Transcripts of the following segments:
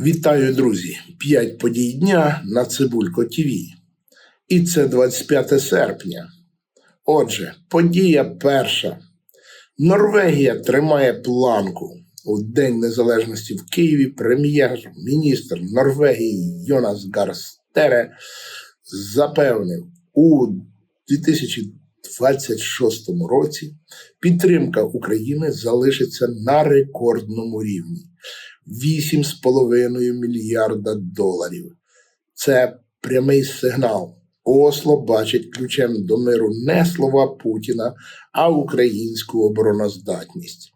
Вітаю, друзі! П'ять подій дня на Цибулько ТВ. І це 25 серпня. Отже, подія перша. Норвегія тримає планку. У День Незалежності в Києві прем'єр-міністр Норвегії Йонас Гарстере запевнив у 2026 році підтримка України залишиться на рекордному рівні. 8,5 мільярда доларів. Це прямий сигнал. Осло бачить ключем до миру не слова Путіна, а українську обороноздатність.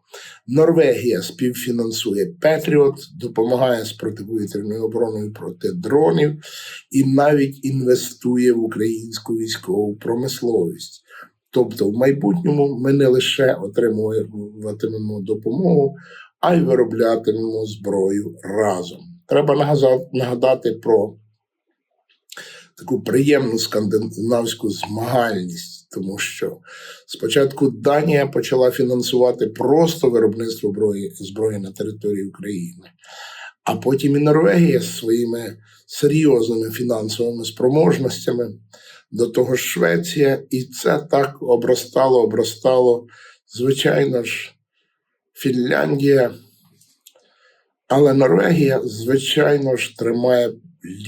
Норвегія співфінансує Петріот, допомагає з протиповітряною обороною проти дронів і навіть інвестує в українську військову промисловість. Тобто, в майбутньому ми не лише отримуватимемо допомогу, а й вироблятимемо зброю разом. Треба нагадати про таку приємну скандинавську змагальність, тому що спочатку Данія почала фінансувати просто виробництво зброї, зброї на території України, а потім і Норвегія з своїми серйозними фінансовими спроможностями, до того ж Швеція, і це так обростало, обростало, звичайно ж. Фінляндія, але Норвегія, звичайно ж, тримає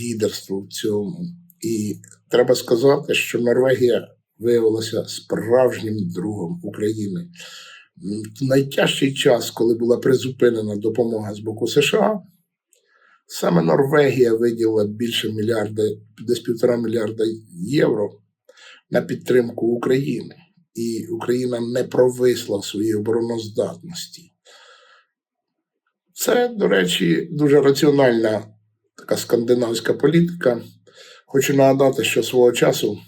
лідерство в цьому. І треба сказати, що Норвегія виявилася справжнім другом України. Найтяжчий час, коли була призупинена допомога з боку США, саме Норвегія виділила більше мільярда, десь півтора мільярда євро на підтримку України і Україна не провисла в своїй обороноздатності. Це, до речі, дуже раціональна така скандинавська політика. Хочу нагадати, що свого часу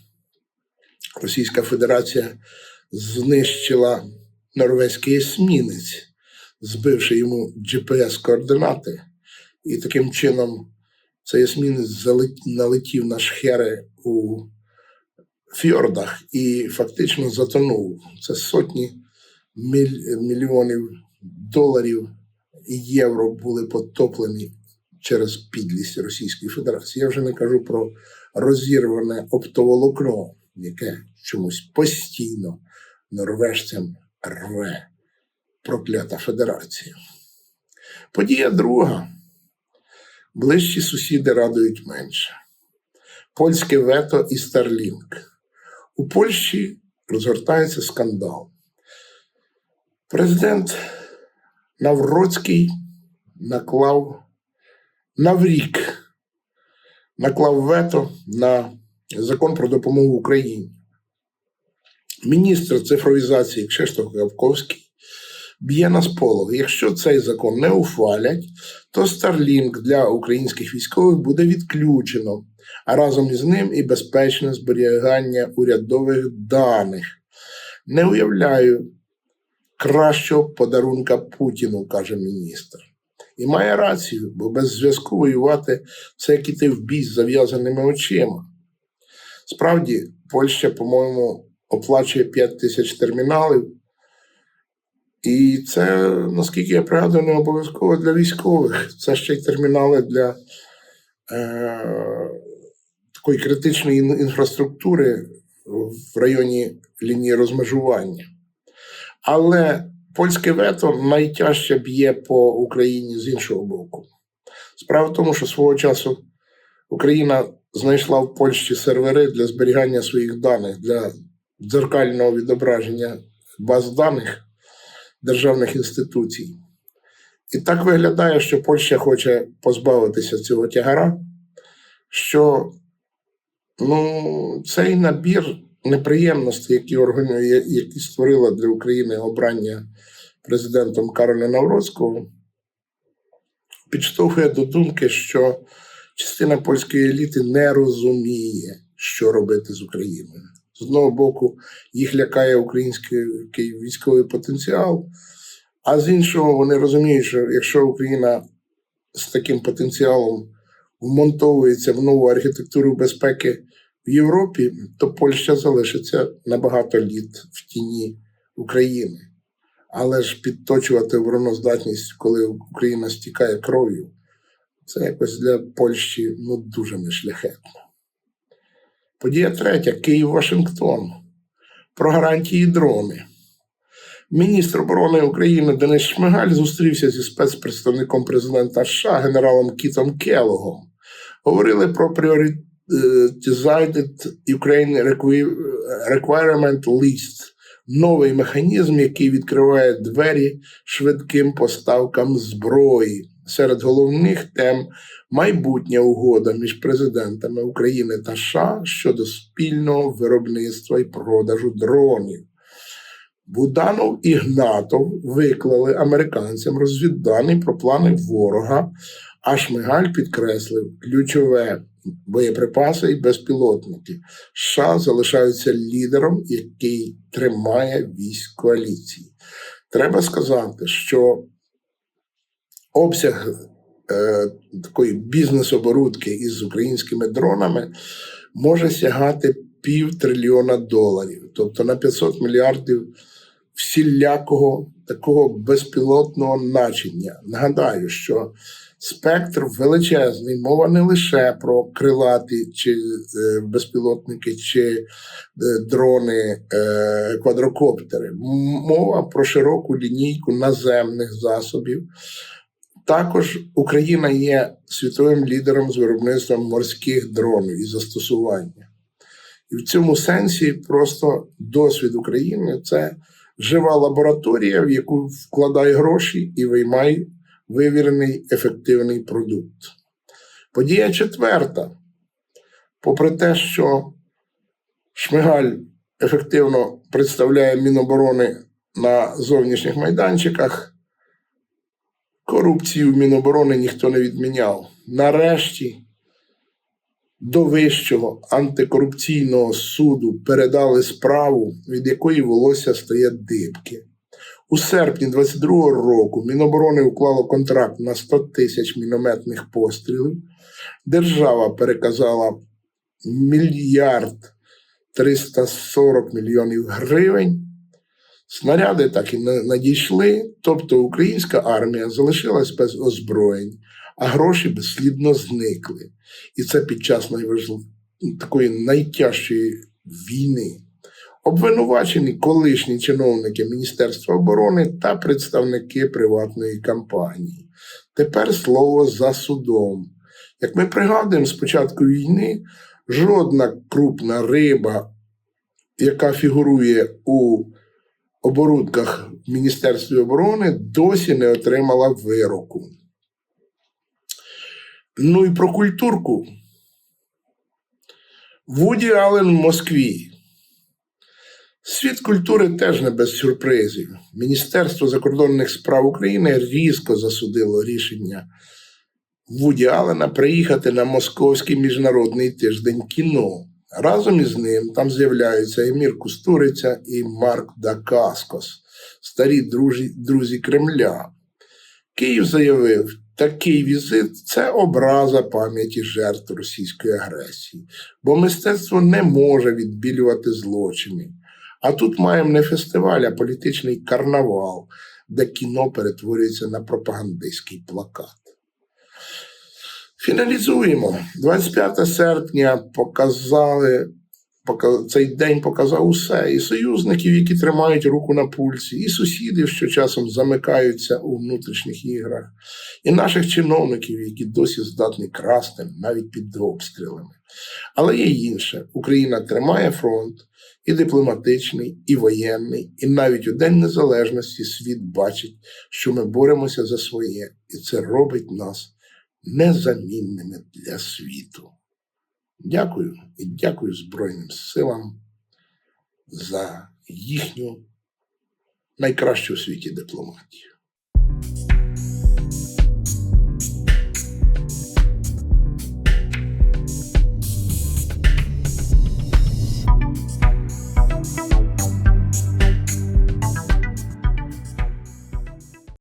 Російська Федерація знищила норвезький есмінець, збивши йому GPS-координати, і таким чином цей есмінець налетів на шхери у фьордах і фактично затонув. Це сотні міль- мільйонів доларів і євро були потоплені через підлість Російської Федерації. Я вже не кажу про розірване оптоволокно, яке чомусь постійно норвежцям рве проклята федерація. Подія друга. Ближчі сусіди радують менше. Польське вето і Starlink. У Польщі розгортається скандал. Президент Навроцький наклав наврік, наклав вето на закон про допомогу Україні. Міністр цифровізації Кшиштоф Гавковський б'є на сполох. Якщо цей закон не ухвалять, то Starlink для українських військових буде відключено, а разом із ним і безпечне зберігання урядових даних. Не уявляю кращого подарунка Путіну, каже міністр. І має рацію, бо без зв'язку воювати це як іти в бій з зав'язаними очима. Справді, Польща, по-моєму, оплачує 5 тисяч терміналів. І це, наскільки я пригадую, не обов'язково для військових. Це ще й термінали для е, такої критичної інфраструктури в районі лінії розмежування. Але польське вето найтяжче б'є по Україні з іншого боку. Справа в тому, що свого часу Україна знайшла в Польщі сервери для зберігання своїх даних, для дзеркального відображення баз даних державних інституцій. І так виглядає, що Польща хоче позбавитися цього тягара, що ну, цей набір неприємностей, які, які створила для України обрання президентом Кароля Навроцького, підштовхує до думки, що частина польської еліти не розуміє, що робити з Україною. З одного боку, їх лякає український військовий потенціал, а з іншого, вони розуміють, що якщо Україна з таким потенціалом вмонтовується в нову архітектуру безпеки в Європі, то Польща залишиться на багато літ в тіні України. Але ж підточувати обороноздатність, коли Україна стікає кров'ю, це якось для Польщі ну, дуже нешляхетно. Подія третя Київ-Вашингтон. Про гарантії дрони. Міністр оборони України Денис Шмигаль зустрівся зі спецпредставником президента США генералом Кітом Келогом. Говорили про Prioritized Ukraine Requi- Requirement List, новий механізм, який відкриває двері швидким поставкам зброї. Серед головних тем майбутня угода між президентами України та США щодо спільного виробництва і продажу дронів. Буданов і Гнатов виклали американцям розвіддані про плани ворога, а Шмигаль підкреслив ключове боєприпаси і безпілотники. США залишаються лідером, який тримає військ коаліції. Треба сказати, що обсяг е, такої бізнес-оборудки із українськими дронами може сягати пів трильйона доларів, тобто на 500 мільярдів всілякого такого безпілотного начиння. Нагадаю, що спектр величезний, мова не лише про крилаті чи е, безпілотники, чи е, дрони, е, квадрокоптери. Мова про широку лінійку наземних засобів. Також Україна є світовим лідером з виробництва морських дронів і застосування. І в цьому сенсі просто досвід України це жива лабораторія, в яку вкладай гроші і виймай вивірений ефективний продукт. Подія четверта. Попри те, що Шмигаль ефективно представляє Міноборони на зовнішніх майданчиках, корупцію в Міноборони ніхто не відміняв. Нарешті до Вищого антикорупційного суду передали справу, від якої волосся стає дибки. У серпні 22-го року Міноборони уклало контракт на 100 тисяч мінометних пострілів. Держава переказала мільярд 340 мільйонів гривень. Снаряди так і не надійшли, тобто українська армія залишилась без озброєнь, а гроші безслідно зникли. І це під час найважлив... такої найтяжчої війни. Обвинувачені колишні чиновники Міністерства оборони та представники приватної компанії. Тепер слово за судом. Як ми пригадуємо, з початку війни жодна крупна риба, яка фігурує у оборудках в Міністерстві оборони, досі не отримала вироку. Ну і про культурку. Вуді Аллен в Москві. Світ культури теж не без сюрпризів. Міністерство закордонних справ України різко засудило рішення Вуді Аллена приїхати на Московський міжнародний тиждень кіно. Разом із ним там з'являються Емір Кустуриця і Марк Дакаскос, старі друзі, друзі Кремля. Київ заявив, такий візит це образа пам'яті жертв російської агресії, бо мистецтво не може відбілювати злочини. А тут маємо не фестиваль, а політичний карнавал, де кіно перетворюється на пропагандистський плакат. Фіналізуємо. 25 серпня показали, пока- цей день показав усе. І союзників, які тримають руку на пульсі, і сусідів, що часом замикаються у внутрішніх іграх, і наших чиновників, які досі здатні красти навіть під обстрілами. Але є інше: Україна тримає фронт і дипломатичний, і воєнний, і навіть у День Незалежності світ бачить, що ми боремося за своє, і це робить нас незамінними для світу. Дякую і дякую Збройним силам за їхню найкращу у світі дипломатію.